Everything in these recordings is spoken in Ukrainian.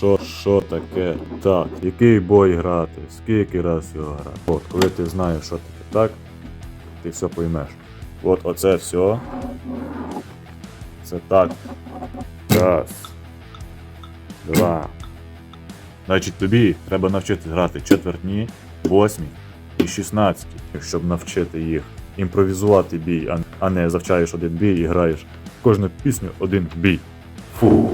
що, що таке так, який бой грати, скільки раз його грати. От, коли ти знаєш, що таке так, ти все поймеш. От оце все. Це так. Раз. Два. Значить, тобі треба навчитися грати четвертні, восьмі і шістнадцяті, щоб навчити їх імпровізувати бій, а- не завчаєш один бій і граєш кожну пісню один бій. Фу.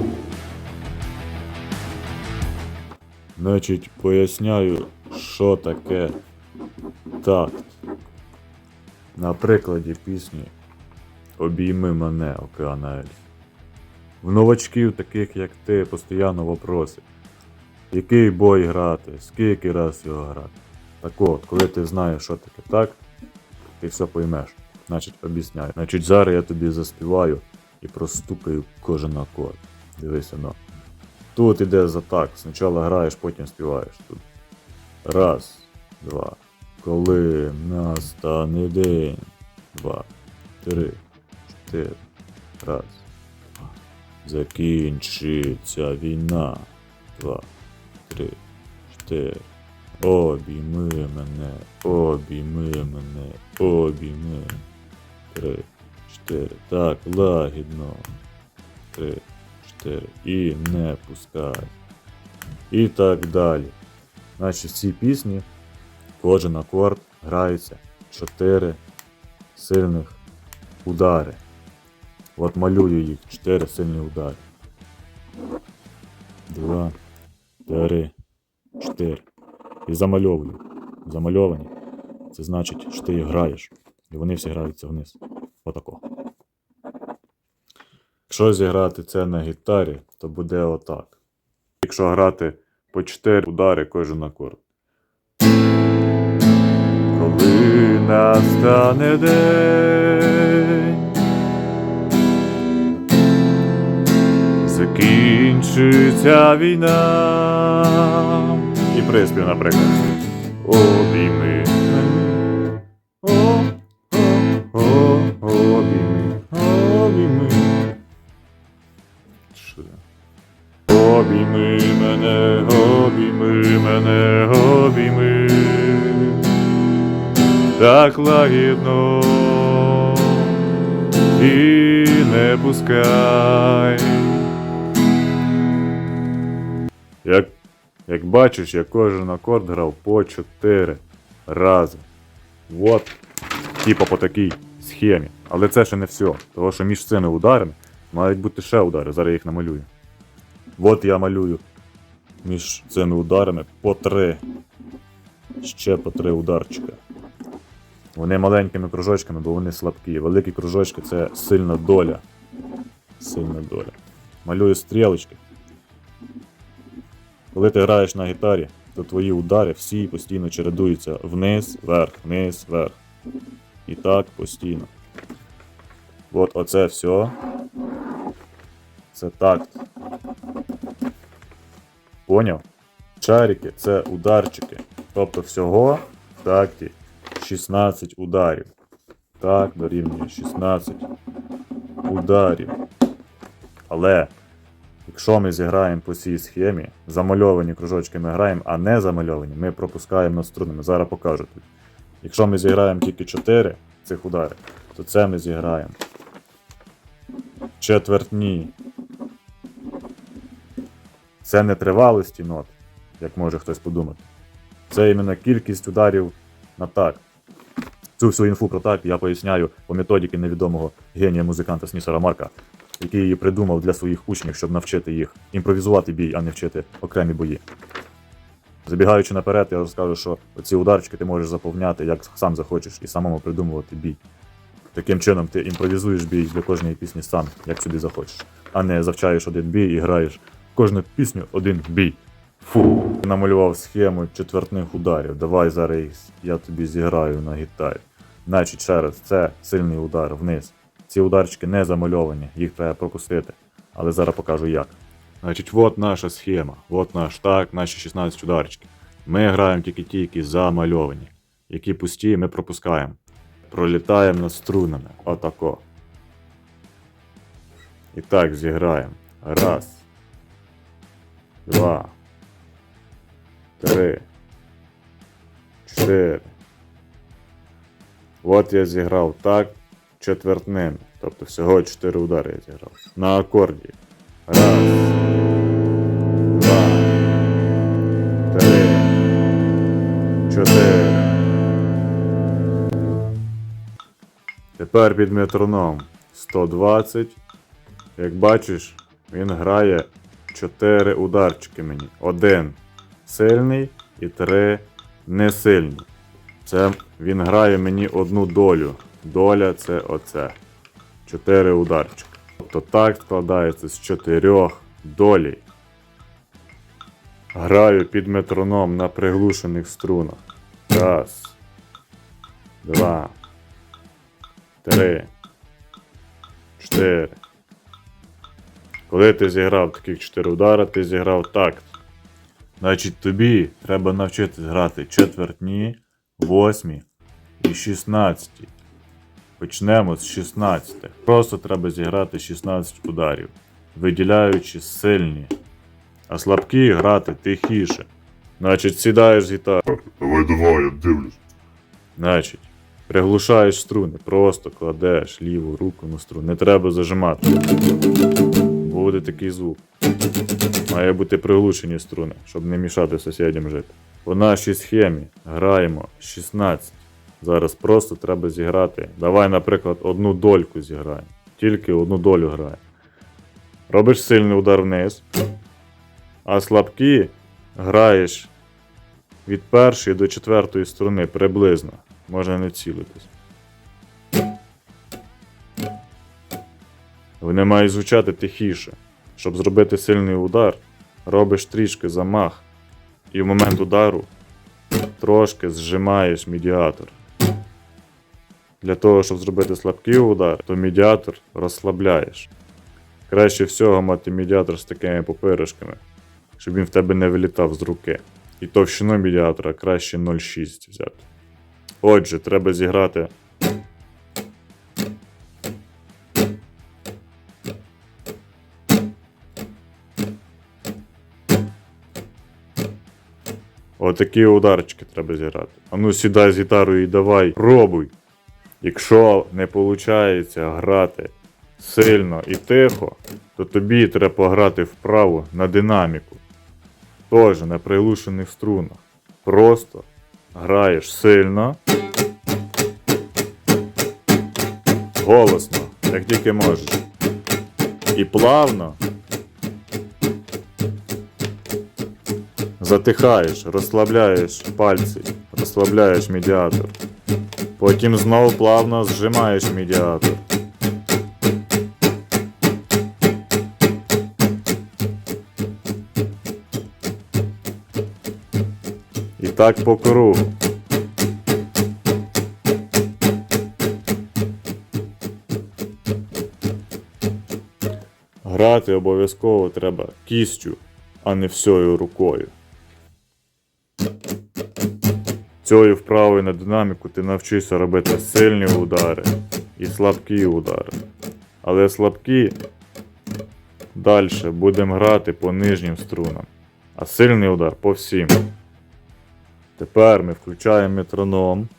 Значить, поясняю, що таке такт. На прикладі пісні Обійми мене, Океана Ельф. В новачків, таких як ти, постійно вопроси. Який бой грати, скільки раз його грати. Так от, коли ти знаєш, що таке так, ти все поймеш. Значить, об'ясняю. Значить, зараз я тобі заспіваю і простукаю кожен акорд. Дивися, ну. Тут іде за так. Спочатку граєш, потім співаєш. Тут. Раз, два. Коли настане день. Два, три, чотири. Раз. Два. Закінчиться війна. Два, три, чотири. Обійми мене, обійми мене, обійми. Три, чотири. Так, лагідно. Три, чотири. І не пускай. І так далі. Значить, в цій пісні кожен акорд грається 4 сильних удари. От малюю їх 4 сильні удари. Два, три, чотири. І замальовую. Замальовані. Це значить, що ти їх граєш. І вони всі граються вниз. Отако. Якщо зіграти це на гітарі, то буде отак. Якщо грати по 4 удари кожен акорд. Коли настане день, закінчиться війна. І приспів, наприклад. Обійми мене, обійми. Так лагідно і не пускай. Як, як бачиш, я кожен акорд грав по 4 рази. От, типа по такій схемі. Але це ще не все. Тому що між цими ударами мають бути ще удари. Зараз я їх намалюю. От я малюю між цими ударами по три. Ще по три ударчика. Вони маленькими кружочками, бо вони слабкі. Великі кружочки це сильна доля. Сильна доля. Малюю стрілочки. Коли ти граєш на гітарі, то твої удари всі постійно чередуються вниз, вверх, вниз, вверх. І так постійно. От оце все. Це такт. Поняв? Чарики це ударчики. Тобто всього в такті 16 ударів. Так, дорівнює 16 ударів. Але якщо ми зіграємо по цій схемі, замальовані кружочки ми граємо, а не замальовані, ми пропускаємо над струнами. Зараз покажу тут. Якщо ми зіграємо тільки 4 цих удари, то це ми зіграємо. Четвертні. Це не тривалості нот, як може хтось подумати. Це іменно кількість ударів на так. Цю всю інфу про так я поясняю по методіки невідомого генія музиканта Снісера Марка, який її придумав для своїх учнів, щоб навчити їх імпровізувати бій, а не вчити окремі бої. Забігаючи наперед, я розкажу, що ці ударчики ти можеш заповняти як сам захочеш, і самому придумувати бій. Таким чином ти імпровізуєш бій для кожної пісні сам, як собі захочеш, а не завчаєш один бій і граєш кожну пісню один бій. Фу, намалював схему четвертних ударів. Давай зараз я тобі зіграю на гітарі. Значить, ще це сильний удар вниз. Ці ударчики не замальовані, їх треба пропустити. Але зараз покажу як. Значить, от наша схема, от наш так, наші 16 ударчиків. Ми граємо тільки ті, які замальовані. Які пусті, ми пропускаємо. Пролітаємо над струнами. Отако. І так зіграємо. Раз. Два, три, чотири. От я зіграв так четвертним. Тобто всього 4 удари я зіграв. На акорді. Раз. Два. Три. Чотири. Тепер під метроном 120. Як бачиш, він грає 4 ударчики мені. Один сильний і 3 несильні. Це він грає мені одну долю. Доля це оце. 4 ударчики. Тобто так складається з 4 долей. Граю під метроном на приглушених струнах. Раз. Два. Три. Чотири. Коли ти зіграв таких 4 удари, ти зіграв такт. Значить, тобі треба навчитись грати четвертні, восьмі і шістнадцяті. Почнемо з 16. Просто треба зіграти 16 ударів, виділяючи сильні, а слабкі грати тихіше. Значить, сідаєш з гітари. Давай, давай, я дивлюсь. Значить, приглушаєш струни, просто кладеш ліву руку на струн. Не треба зажимати. Буде такий звук. Має бути приглушені струни, щоб не мішати сусідям жити. По нашій схемі граємо 16. Зараз просто треба зіграти. Давай, наприклад, одну дольку зіграємо. Тільки одну долю граємо. Робиш сильний удар вниз. А слабкі граєш від першої до четвертої струни приблизно. Можна не цілитись. Вони мають звучати тихіше. Щоб зробити сильний удар, робиш трішки замах, і в момент удару трошки зжимаєш медіатор. Для того, щоб зробити слабкий удар, то медіатор розслабляєш. Краще всього мати медіатор з такими попиришками, щоб він в тебе не вилітав з руки. І товщину медіатора краще 0,6 взяти. Отже, треба зіграти. Отакі ударчики треба зіграти. А ну сідай з гітарою і давай, пробуй. Якщо не виходить грати сильно і тихо, то тобі треба пограти вправо на динаміку. Теж на приглушених струнах. Просто граєш сильно. Голосно, як тільки можеш. І плавно. Затихаєш, розслабляєш пальці, розслабляєш медіатор. Потім знову плавно зжимаєш медіатор. І так по кругу. Грати обов'язково треба кістю, а не всьою рукою. Цією вправою на динаміку ти навчишся робити сильні удари і слабкі удари. Але слабкі далі будемо грати по нижнім струнам, а сильний удар по всім. Тепер ми включаємо метроном.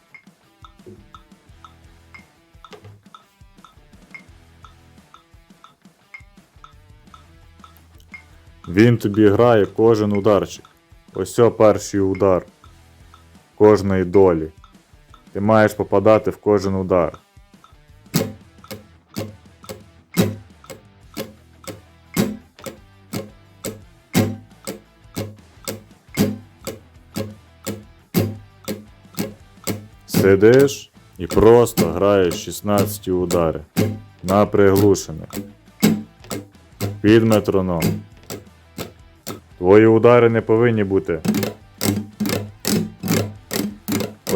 Він тобі грає кожен ударчик. Ось перший удар кожної долі. Ти маєш попадати в кожен удар. Сидиш і просто граєш 16 удари на приглушених. Під метроном. Твої удари не повинні бути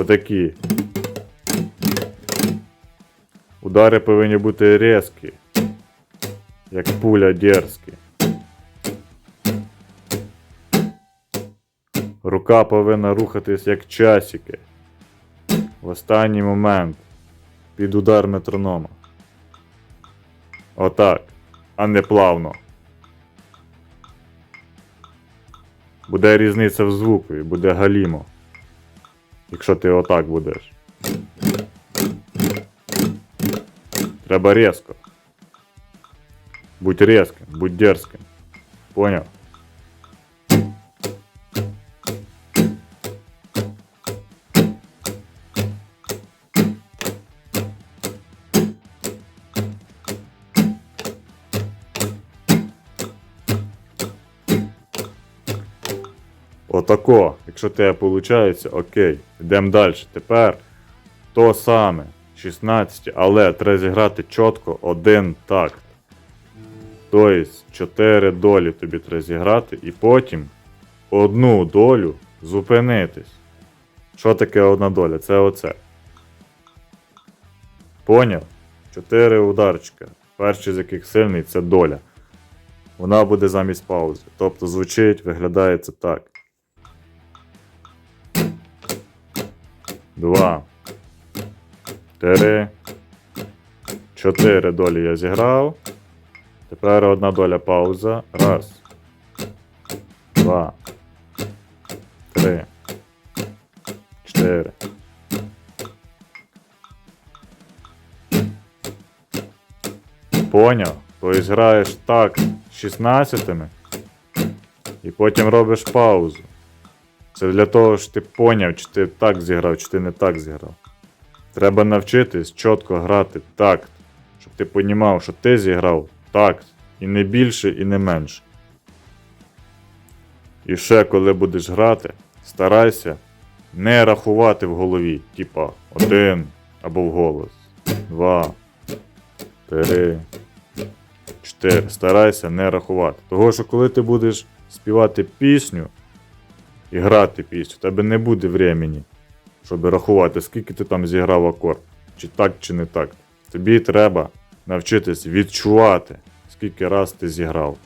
Отакі. Удари повинні бути різкі, як пуля дерзкі. Рука повинна рухатись як часики. В останній момент під удар метронома. Отак, а не плавно. Буде різниця в звукові, буде галімо. Якщо ти отак будеш. Треба різко. Будь різким, будь дерзким. Поняв? Отако. Якщо тебе виходить, окей. Йдемо далі. Тепер то саме. 16, але треба зіграти чітко один такт. Тобто 4 долі тобі треба зіграти і потім одну долю зупинитись. Що таке одна доля? Це оце. Поняв? 4 ударчика. Перший з яких сильний це доля. Вона буде замість паузи. Тобто звучить, виглядає це так. Два. Три. Чотири долі я зіграв. Тепер одна доля пауза. Раз. Два. Три. Чотири. Поняв? Тобто граєш так 16 і потім робиш паузу. Це для того, щоб ти поняв, чи ти так зіграв, чи ти не так зіграв. Треба навчитись чітко грати такт, щоб ти понімав, що ти зіграв такт. І не більше, і не менше. І ще коли будеш грати, старайся не рахувати в голові, типа один або в голос. Два. Три. Чотири. Старайся не рахувати. Того, що коли ти будеш співати пісню і грати пісню, в тебе не буде времени, щоб рахувати, скільки ти там зіграв акорд, чи так, чи не так. Тобі треба навчитись відчувати, скільки раз ти зіграв.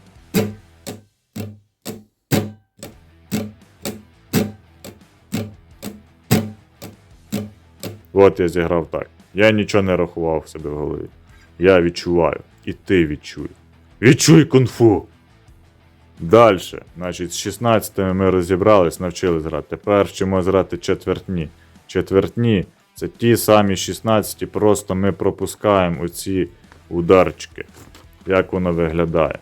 От я зіграв так. Я нічого не рахував в себе в голові. Я відчуваю. І ти відчуй. Відчуй кунг-фу! Дальше, значить, з 16 ми розібрались, навчились грати. Тепер вчимо грати четвертні. Четвертні це ті самі 16, просто ми пропускаємо оці ударчики. Як воно виглядає.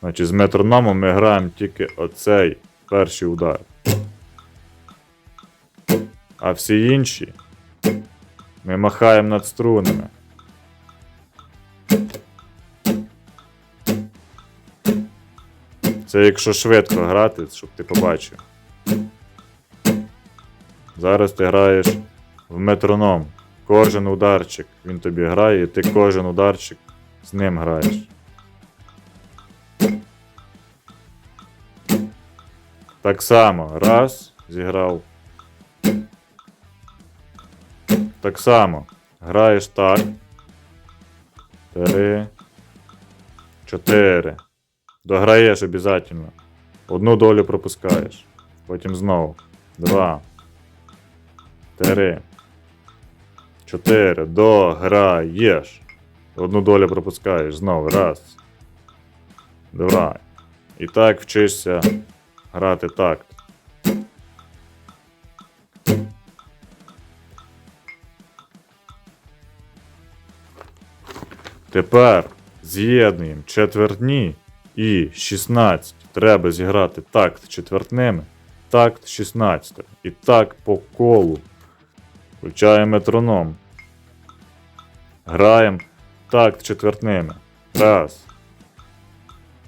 Значить, з метрономом ми граємо тільки оцей перший удар. А всі інші ми махаємо над струнами. Це якщо швидко грати, щоб ти побачив. Зараз ти граєш в метроном. Кожен ударчик він тобі грає, і ти кожен ударчик з ним граєш. Так само. Раз, зіграв. Так само. Граєш так. Три. Чотири. Дограєш обов'язково. Одну долю пропускаєш. Потім знову. Два. Три. Чотири. Дограєш. Одну долю пропускаєш. Знову. Раз. Два. І так вчишся грати такт. Тепер з'єднуємо четвертні і 16. Треба зіграти такт четвертними, такт 16. І так по колу. Включаємо метроном. Граємо такт четвертними. Раз.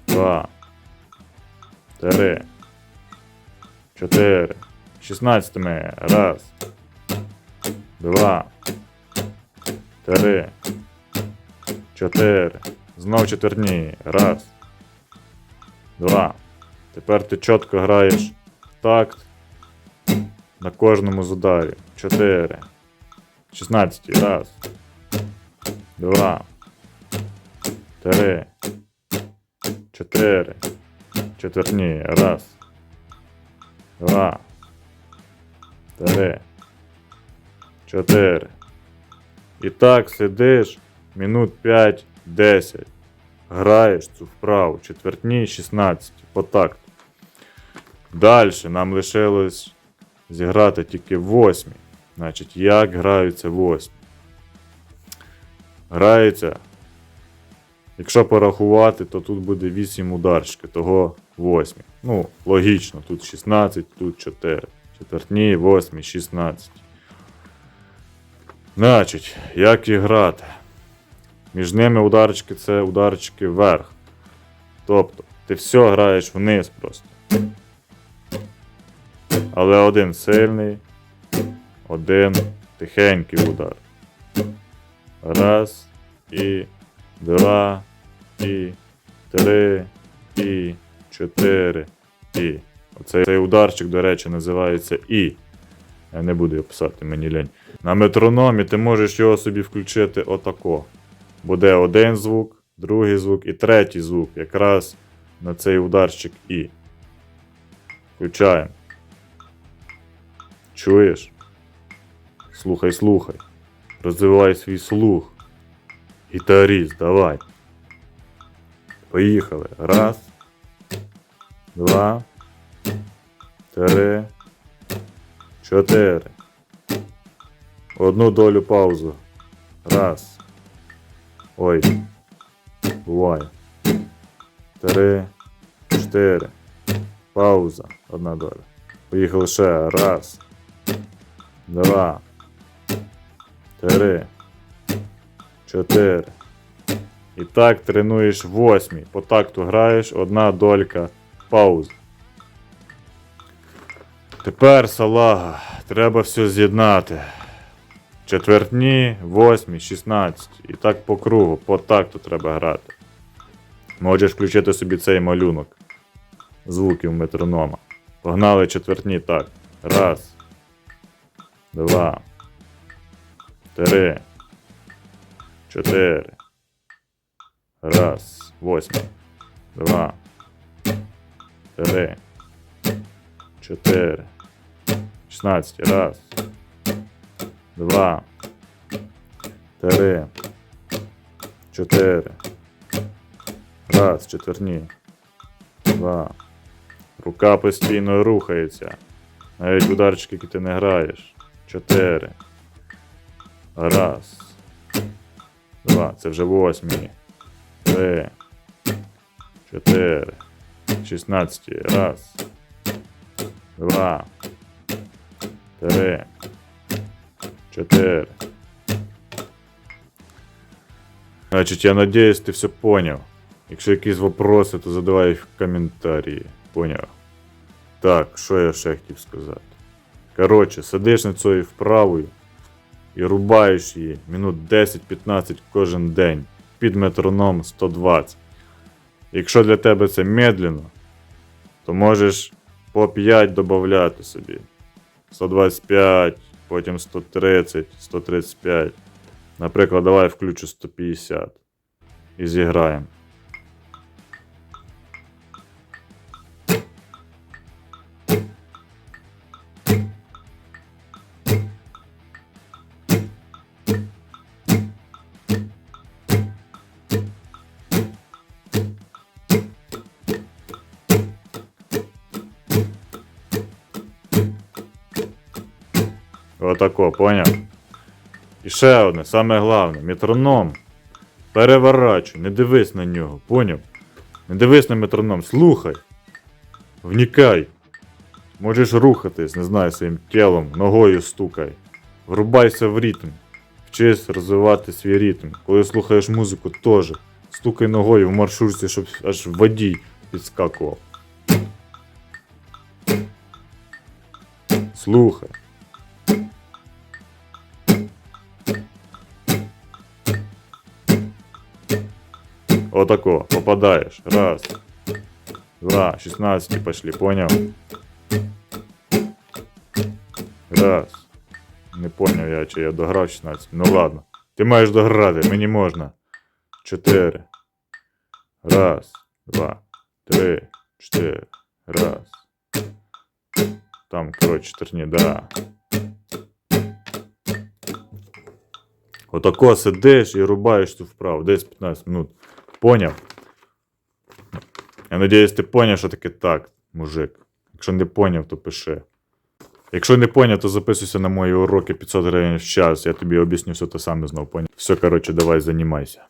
Два. Три. Чотири. 16. Раз. Два. Три. Чотири. Знов четверні. Раз. Два. Тепер ти чітко граєш такт на кожному з ударів. Чотири. 16. Раз. Два. Три. Чотири. Четверні. Раз. Два. Три. Чотири. І так сидиш минут 5-10. Граєш цю вправу, четвертні 16 по такту. Далі нам лишилось зіграти тільки восьмі. Значить, як граються восьмі? Грається. Якщо порахувати, то тут буде 8 ударчиків, того 8. Ну, логічно, тут 16, тут 4. Четвертні, 8, 16. Значить, як і грати? Між ними ударчики це ударчики вверх. Тобто, ти все граєш вниз просто. Але один сильний, один тихенький удар. Раз, і два, і три, і чотири, і. Оцей цей ударчик, до речі, називається І. Я не буду його писати, мені лень. На метрономі ти можеш його собі включити отако. Буде один звук, другий звук і третій звук, якраз на цей ударчик І. Включаємо. Чуєш? Слухай, слухай. Розвивай свій слух. Гітаріст, давай. Поїхали. Раз. Два. Три. Чотири. Одну долю паузу. Раз. Ой. Буває. Три. Чотири. Пауза. Одна доля. Поїхали ще. Раз. Два. Три. Чотири. І так тренуєш восьмій. По такту граєш одна долька пауз. Тепер салага. Треба все з'єднати. Четвертні, восьмі, шістнадцяті. І так по кругу, по такту треба грати. Можеш включити собі цей малюнок звуків метронома. Погнали четвертні так. Раз. Два. Три. Чотири. Раз. Восьмий. Два. Три. Чотири. Шістнадцять. Раз. Два. Три. Чотири. Раз. Четверні. Два. Рука постійно рухається. Навіть ударчики, які ти не граєш. Чотири. Раз. Два. Це вже восьмі. Три. Чотири. Шістнадцяті. Раз. Два. Три. Чотири. Значить, я надіюсь, ти все поняв. Якщо якісь вопроси, то задавай їх в коментарі. Поняв? Так, що я ще хотів сказати? Коротше, сидиш над цією вправою і рубаєш її минут 10-15 кожен день під метроном 120. Якщо для тебе це медленно, то можеш по 5 додати собі. 125, потім 130, 135. Наприклад, давай включу 150 і зіграємо. Отако, поняв? І ще одне, саме головне, метроном. Переворачуй, не дивись на нього, поняв? Не дивись на метроном, слухай. Вникай. Можеш рухатись, не знаю, своїм тілом, ногою стукай. Врубайся в ритм. Вчись розвивати свій ритм. Коли слухаєш музику, теж. Стукай ногою в маршрутці, щоб аж водій підскакував. Слухай. Отако, попадаешь. Раз. Два. 16 пошли, понял? Раз. Не поняв я, чи я дограв 16. Ну ладно. Ти маєш дограти, мені можна. Чотири. Раз. Два. Три. Чотири. Раз. Там, коротше, чотирні, да. Отако сидиш і рубаєш ту вправу. Десь 15 минут. Поняв? Я надіюсь, ти поняв, що таке так, мужик. Якщо не поняв, то пиши. Якщо не поняв, то записуйся на мої уроки 500 гривень в час. Я тобі об'ясню все те саме знову поняв. Все, коротше, давай займайся.